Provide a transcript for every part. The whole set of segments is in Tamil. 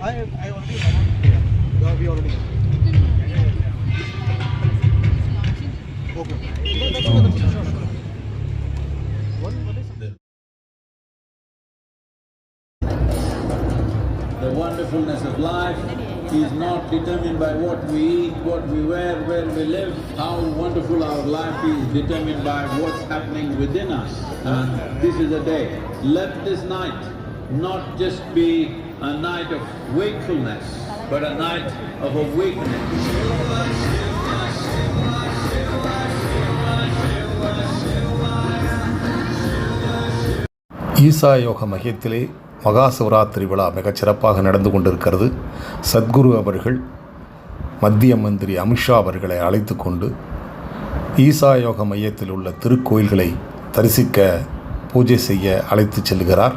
The wonderfulness of life is not determined by what we eat, what we wear, where we live. How wonderful our life is determined by what's happening within us. And this is a day. Let this night not just be a night of wakefulness, but a night of awakening. ஈசா யோக மையத்திலே மகா சிவராத்திரி விழா மிகச் சிறப்பாக நடந்து கொண்டிருக்கிறது சத்குரு அவர்கள் மத்திய மந்திரி அமித்ஷா அவர்களை அழைத்து கொண்டு ஈசா யோக மையத்தில் உள்ள திருக்கோயில்களை தரிசிக்க பூஜை செய்ய அழைத்துச் செல்கிறார்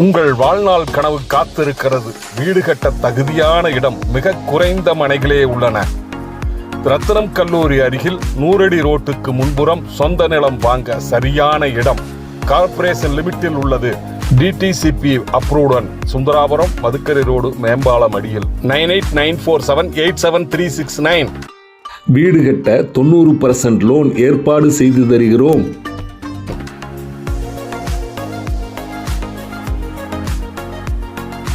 உங்கள் வாழ்நாள் கனவு காத்திருக்கிறது. வீடு கட்ட தகுதியான இடம் மிக குறைந்த மனைகளே உள்ளன. ரத்னம் கல்லூரி அருகில் நூறடி ரோட்டுக்கு முன்புறம் சொந்த நிலம் வாங்க சரியான இடம். கார்ப்பரேஷன் லிமிட்டில் உள்ளது. டிடிசிபி அப்ரூவுடன். சுந்தராபுரம் மதுக்கரை ரோடு மேம்பாலம் அடியில். Nine eight nine four seven eight seven three six nine. வீடு கட்ட தொண்ணூறு பர்சன்ட் லோன் ஏற்பாடு செய்து தருகிறோம்.